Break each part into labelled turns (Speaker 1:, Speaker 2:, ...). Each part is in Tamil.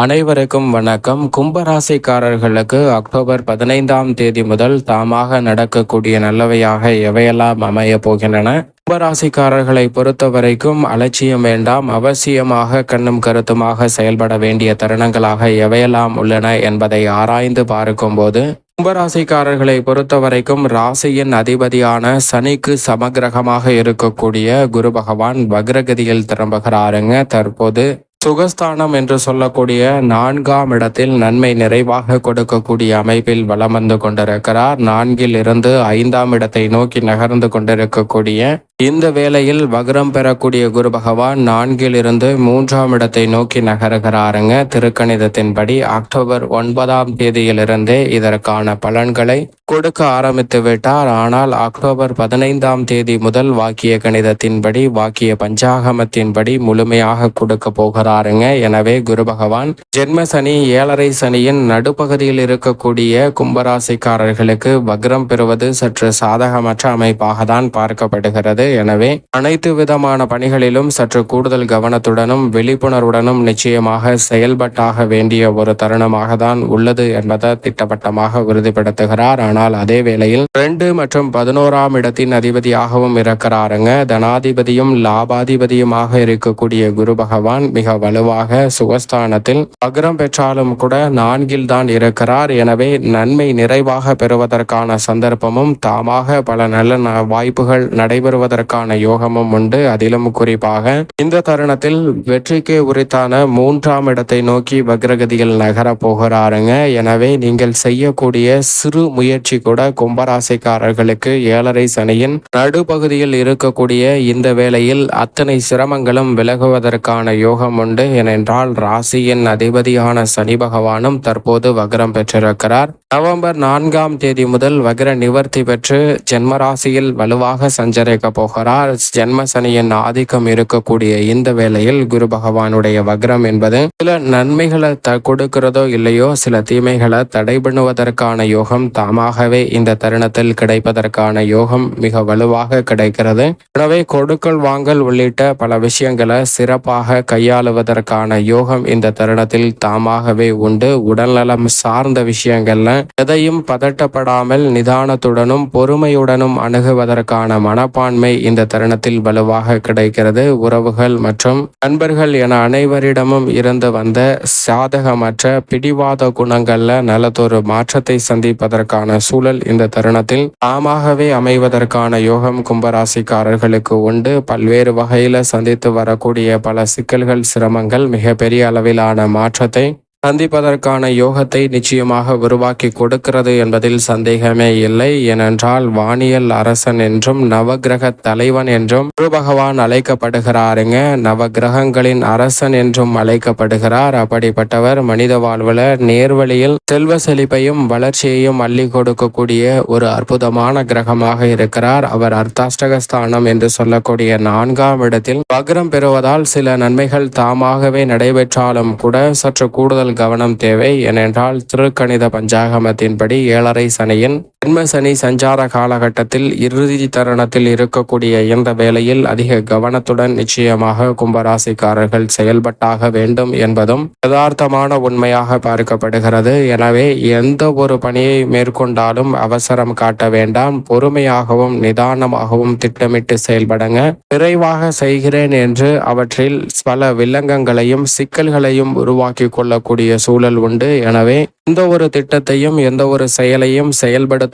Speaker 1: அனைவருக்கும் வணக்கம். கும்பராசிக்காரர்களுக்கு அக்டோபர் பதினைந்தாம் தேதி முதல் தாமாக நடக்கக்கூடிய நல்லவையாக எவையெல்லாம் அமைய போகின்றன? கும்பராசிக்காரர்களை பொறுத்தவரைக்கும் அலட்சியம் வேண்டாம் அவசியமாக கண்ணும் கருத்துமாக செயல்பட வேண்டிய தருணங்களாக எவையெல்லாம் உள்ளன என்பதை ஆராய்ந்து பார்க்கும்போது கும்பராசிக்காரர்களை பொறுத்தவரைக்கும் ராசியின் அதிபதியான சனிக்கு சமகிரகமாக இருக்கக்கூடிய குரு பகவான் வக்ரகதியில் திரும்புகிறாருங்க. தற்போது சுகஸ்தானம் என்று சொல்லக்கூடிய நான்காம் இடத்தில் நன்மை நிறைவாக கொடுக்கக்கூடிய அமைப்பில் வலம் வந்து கொண்டிருக்கிறார். நான்கில் இருந்து ஐந்தாம் இடத்தை நோக்கி நகர்ந்து கொண்டிருக்கக்கூடிய இந்த வேளையில் வக்ரம் பெறக்கூடிய குரு பகவான் நான்கில் இருந்து மூன்றாம் இடத்தை நோக்கி நகருகிறாருங்க. திருக்கணிதத்தின்படி அக்டோபர் ஒன்பதாம் தேதியிலிருந்தே இதற்கான பலன்களை கொடுக்க ஆரம்பித்து விட்டார். ஆனால் அக்டோபர் பதினைந்தாம் தேதி முதல் வாக்கிய கணிதத்தின்படி வாக்கிய பஞ்சாகமத்தின்படி முழுமையாக கொடுக்க போகிறாருங்க. எனவே குரு பகவான் ஜென்ம சனி ஏழரை சனியின் நடுப்பகுதியில் இருக்கக்கூடிய கும்பராசிக்காரர்களுக்கு வக்ரம் பெறுவது சற்று சாதகமற்ற அமைப்பாக தான் பார்க்கப்படுகிறது. எனவே அனைத்து விதமான பணிகளிலும் சற்று கூடுதல் கவனத்துடனும் விழிப்புணர்வுடனும் நிச்சயமாக செயல்பட்டாக வேண்டிய ஒரு தருணமாக தான் உள்ளது என்பதை திட்டவட்டமாக உறுதிப்படுத்துகிறார். ஆனால் அதே வேளையில் ரெண்டு மற்றும் பதினோராம் இடத்தின் அதிபதியாகவும் இருக்கிறாருங்க. தனாதிபதியும் லாபாதிபதியுமாக இருக்கக்கூடிய குரு பகவான் மிக வலுவாக சுகஸ்தானத்தில் அகரம் பெற்றாலும் கூட நான்கில் தான் இருக்கிறார். எனவே நன்மை நிறைவாக பெறுவதற்கான சந்தர்ப்பமும் தாமாக பல நல்ல வாய்ப்புகள் நடைபெறுவதற்கு அதற்கான யோகமும் உண்டு. அதிலும் குறிப்பாக இந்த தருணத்தில் வெற்றிக்கு உரித்தான மூன்றாம் இடத்தை நோக்கி வக்ரகதியில் நகர போகிறாருங்க. எனவே நீங்கள் செய்யக்கூடிய சிறு முயற்சி கூட கும்பராசிக்காரர்களுக்கு ஏழரை சனியின் நடுப்பகுதியில் இருக்கக்கூடிய இந்த வேளையில் அத்தனை சிரமங்களும் விலகுவதற்கான யோகம் உண்டு. ஏனென்றால் ராசியின் அதிபதியான சனி பகவானும் தற்போது வக்ரம் பெற்றிருக்கிறார். நவம்பர் நான்காம் தேதி முதல் வக்ர நிவர்த்தி பெற்று ஜென்மராசியில் வலுவாக சஞ்சரிக்க போகிறார். ஜென்ம சனியின் ஆதிக்கம் இருக்கக்கூடிய இந்த வேளையில் குரு பகவானுடைய வக்ரம் என்பது சில நன்மைகளை த கொடுக்கிறதோ இல்லையோ சில தீமைகளை தடை பண்ணுவதற்கான யோகம் தாமாகவே இந்த தருணத்தில் கிடைப்பதற்கான யோகம் மிக வலுவாக கிடைக்கிறது. எனவே கொடுக்கல் வாங்கல் உள்ளிட்ட பல விஷயங்களை சிறப்பாக கையாளுவதற்கான யோகம் இந்த தருணத்தில் தாமாகவே உண்டு. உடல்நலம் சார்ந்த விஷயங்கள்ல எதையும் பதட்டப்படாமல் நிதானத்துடனும் பொறுமையுடனும் அணுகுவதற்கான மனப்பான்மை இந்த தருணத்தில் வலுவாக கிடைக்கிறது. உறவுகள் மற்றும் நண்பர்கள் என அனைவரிடமும் இருந்து வந்த சாதகமற்ற பிடிவாத குணங்கள்ல நல்லதொரு மாற்றத்தை சந்திப்பதற்கான சூழல் இந்த தருணத்தில் தாமாகவே அமைவதற்கான யோகம் கும்பராசிக்காரர்களுக்கு உண்டு. பல்வேறு வகையில சந்தித்து வரக்கூடிய பல சிக்கல்கள் சிரமங்கள் மிகப்பெரிய அளவிலான மாற்றத்தை சந்திப்பதற்கான யோகத்தை நிச்சயமாக உருவாக்கி கொடுக்கிறது என்பதில் சந்தேகமே இல்லை. ஏனென்றால் வானியல் அரசன் என்றும் நவகிரக தலைவன் என்றும் குரு பகவான் அழைக்கப்படுகிறாருங்க. நவக்கிரகங்களின் அரசன் என்றும் அழைக்கப்படுகிறார். அப்படிப்பட்டவர் மனித வாழ்வுல நேர்வழியில் செல்வ செழிப்பையும் வளர்ச்சியையும் அள்ளி கொடுக்கக்கூடிய ஒரு அற்புதமான கிரகமாக இருக்கிறார். அவர் அர்த்தாஷ்டகஸ்தானம் என்று சொல்லக்கூடிய நான்காம் இடத்தில் வக்ரம் பெறுவதால் சில நன்மைகள் தாமாகவே நடைபெற்றாலும் கூட சற்று கூடுதல் கவனம் தேவை. ஏனென்றால் திருக்கணித பஞ்சாகமத்தின்படி ஏழரை சனியின் ஜென்ம சனி சஞ்சார காலகட்டத்தில் இறுதி தருணத்தில் இருக்கக்கூடிய இந்த வேளையில் அதிக கவனத்துடன் நிச்சயமாக கும்பராசிக்காரர்கள் செயல்பட்டாக வேண்டும் என்பதும் யதார்த்தமான உண்மையாக பார்க்கப்படுகிறது. எனவே எந்த ஒரு பணியை மேற்கொண்டாலும் அவசரம் காட்ட வேண்டாம். பொறுமையாகவும் நிதானமாகவும் திட்டமிட்டு செயல்படுங்க. விரைவாக செய்கிறேன் என்று அவற்றில் பல வில்லங்கங்களையும் சிக்கல்களையும் உருவாக்கி கொள்ளக்கூடிய சூழல் உண்டு. எனவே எந்த ஒரு திட்டத்தையும் எந்த ஒரு செயலையும்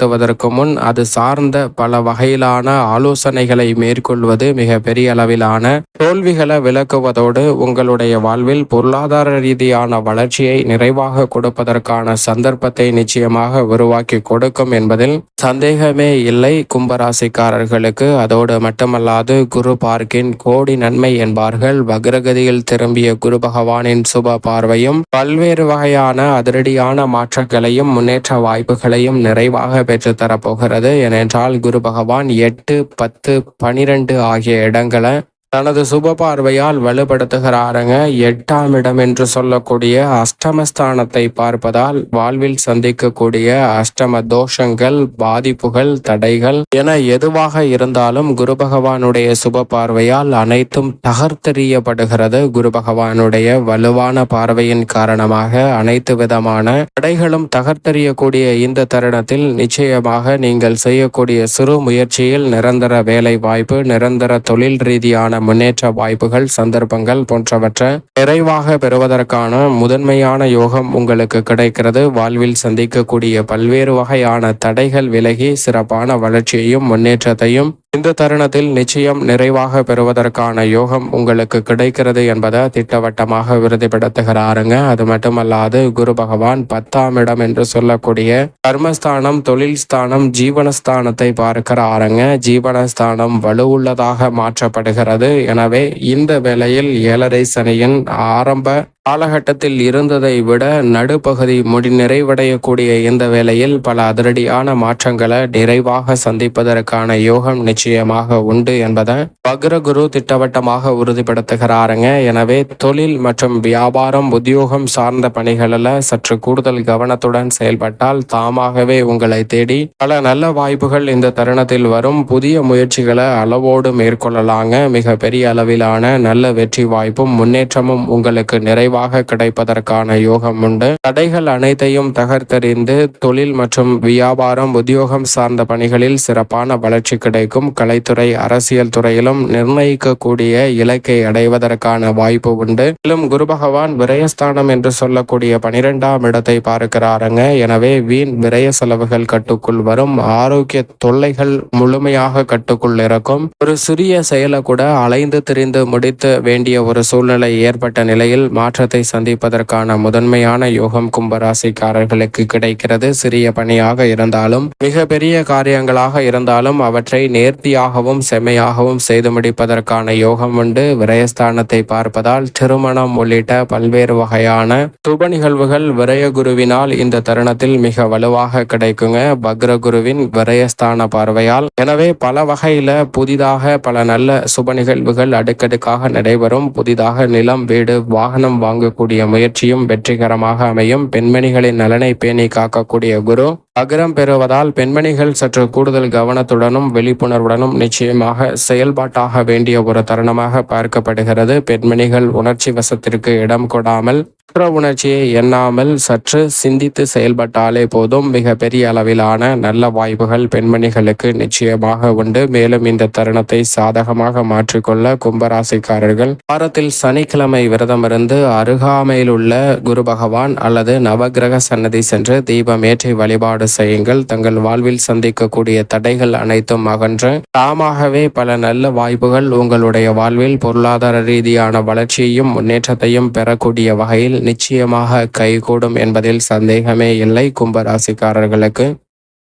Speaker 1: பயன்படுத்துவதற்கு முன் அது சார்ந்த பல வகையிலான ஆலோசனைகளை மேற்கொள்வது மிக பெரிய அளவிலான தோல்விகளை விளக்குவதோடு உங்களுடைய வாழ்வில் பொருளாதார ரீதியான வளர்ச்சியை நிறைவாக கொடுப்பதற்கான சந்தர்ப்பத்தை நிச்சயமாக உருவாக்கி கொடுக்கும் என்பதில் சந்தேகமே இல்லை. கும்பராசிக்காரர்களுக்கு அதோடு மட்டுமல்லாது குரு பார்க்கின் கோடி நன்மை என்பார்கள். வக்ரகதியில் திரும்பிய குரு பகவானின் சுப பார்வையும் பல்வேறு வகையான அதிரடியான மாற்றங்களையும் முன்னேற்ற வாய்ப்புகளையும் நிறைவாக பெற்று தரப்போகிறது ஏனென்றால் குரு பகவான் எட்டு பத்து பனிரெண்டு ஆகிய இடங்களை தனது சுப பார்வையால் வலுப்படுத்துகிறாருங்க. எட்டாம் இடம் என்று சொல்லக்கூடிய அஷ்டமஸ்தானத்தை பார்ப்பதால் வாழ்வில் சந்திக்கக்கூடிய அஷ்டம தோஷங்கள் பாதிப்புகள் தடைகள் என எதுவாக இருந்தாலும் குரு பகவானுடைய சுப பார்வையால் அனைத்தும் தகர்த்தெறியப்படுகிறது. குரு பகவானுடைய வலுவான பார்வையின் காரணமாக அனைத்து விதமான தடைகளும் தகர்த்தெறியக்கூடிய இந்த தருணத்தில் நிச்சயமாக நீங்கள் செய்யக்கூடிய சிறு முயற்சியில் நிரந்தர வேலை வாய்ப்பு நிரந்தர தொழில் ரீதியான முன்னேற்ற வாய்ப்புகள் சந்தர்ப்பங்கள் போன்றவற்றை நிறைவாக பெறுவதற்கான முதன்மையான யோகம் உங்களுக்கு கிடைக்கிறது. வாழ்வில் சந்திக்கக்கூடிய பல்வேறு வகையான தடைகள் விலகி சிறப்பான வளர்ச்சியையும் முன்னேற்றத்தையும் இந்த தருணத்தில் நிச்சயம் நிறைவாக பெறுவதற்கான யோகம் உங்களுக்கு கிடைக்கிறது என்பதை திட்டவட்டமாக உறுதிப்படுத்துகிறாருங்க அது மட்டுமல்லாது குரு பகவான் பத்தாம் இடம் என்று சொல்லக்கூடிய கர்மஸ்தானம் தொழில் ஸ்தானம் ஜீவனஸ்தானத்தை பார்க்கிறாருங்க. ஜீவனஸ்தானம் வலுவுள்ளதாக மாற்றப்படுகிறது. எனவே இந்த வேளையில் ஏழரை சனியின் ஆரம்ப காலகட்டத்தில் இருந்ததை விட நடுப்பகுதி முடி நிறைவடையக்கூடிய இந்த வேளையில் பல அதிரடியான மாற்றங்களை நிறைவாக சந்திப்பதற்கான யோகம் நிச்சயமாக உண்டு என்பதை வக்ரகுரு திட்டவட்டமாக உறுதிப்படுத்துகிறாருங்க. எனவே தொழில் மற்றும் வியாபாரம் உத்தியோகம் சார்ந்த பணிகளில் சற்று கூடுதல் கவனத்துடன் செயல்பட்டால் தாமாகவே உங்களை தேடி பல நல்ல வாய்ப்புகள் இந்த தருணத்தில் வரும். புதிய முயற்சிகளை அளவோடு மேற்கொள்ளலாங்க. மிக பெரிய அளவிலான நல்ல வெற்றி வாய்ப்பும் முன்னேற்றமும் உங்களுக்கு நிறைவாக கிடைப்பதற்கான யோகம் உண்டு. தடைகள் அனைத்தையும் தகர்த்தெறிந்து தொழில் மற்றும் வியாபாரம் உத்தியோகம் சார்ந்த பணிகளில் சிறப்பான வளர்ச்சி கிடைக்கும். கலைத்துறை அரசியல் துறையிலும் நிர்ணயிக்கக்கூடிய இலக்கை அடைவதற்கான வாய்ப்பு உண்டு. மேலும் குரு பகவான் விரயஸ்தானம் என்று சொல்லக்கூடிய பனிரெண்டாம் இடத்தை பார்க்கிறாருங்க. எனவே வீண் விரய செலவுகள் கட்டுக்குள் வரும். ஆரோக்கிய தொல்லைகள் முழுமையாக கட்டுக்குள் இருக்கும் ஒரு சிறிய செயலை கூட அலைந்து திரிந்து முடித்து வேண்டிய ஒரு சூழ்நிலை ஏற்பட்ட நிலையில் மாற்ற மாற்றத்தை சந்திப்பதற்கான முதன்மையான யோகம் கும்பராசிக்காரர்களுக்கு கிடைக்கிறது. சிறிய பணியாக இருந்தாலும் மிக பெரிய காரியங்களாக இருந்தாலும் அவற்றை நேர்த்தியாகவும் செம்மையாகவும் செய்து முடிப்பதற்கான யோகம் உண்டு. விரயஸ்தானத்தை பார்ப்பதால் திருமணம் உள்ளிட்ட பல்வேறு வகையான சுப நிகழ்வுகள் விரயகுருவினால் இந்த தருணத்தில் மிக வலுவாக கிடைக்குங்க. பக்ரகுருவின் விரயஸ்தான பார்வையால். எனவே பல வகையில புதிதாக பல நல்ல சுப நிகழ்வுகள் அடுக்கடுக்காக நடைபெறும். புதிதாக நிலம் வீடு வாகனம் வாங்கக்கூடிய முயற்சியும் வெற்றிகரமாக அமையும். பெண்மணிகளின் நலனை பேணி காக்கக்கூடிய குரு. அகரம் பெறுவதால் பெண்மணிகள் சற்று கூடுதல் கவனத்துடனும் விழிப்புணர்வுடனும் நிச்சயமாக செயல்பாட்டாக வேண்டிய ஒரு தருணமாக பார்க்கப்படுகிறது. பெண்மணிகள் உணர்ச்சி வசத்திற்கு இடம் கொடாமல் குற்ற உணர்ச்சியை எண்ணாமல் சற்று சிந்தித்து செயல்பட்டாலே போதும். மிக பெரிய அளவிலான நல்ல வாய்ப்புகள் பெண்மணிகளுக்கு நிச்சயமாக உண்டு. மேலும் இந்த தருணத்தை சாதகமாக மாற்றிக்கொள்ள கும்பராசிக்காரர்கள் வாரத்தில் சனிக்கிழமை விரதமிருந்து அருகாமையில் உள்ள குரு பகவான் அல்லது நவகிரக சன்னதி சென்று தீபம் ஏற்றி வழிபாடு செய்யுங்கள். தங்கள் வாழ்வில் சந்திக்கக்கூடிய தடைகள் அனைத்தும் அகன்று. தாமாகவே பல நல்ல வாய்ப்புகள் உங்களுடைய வாழ்வில் பொருளாதார ரீதியான வளர்ச்சியையும் முன்னேற்றத்தையும் பெறக்கூடிய வகையில் நிச்சயமாக கைகூடும் என்பதில் சந்தேகமே இல்லை. கும்பராசிக்காரர்களுக்கு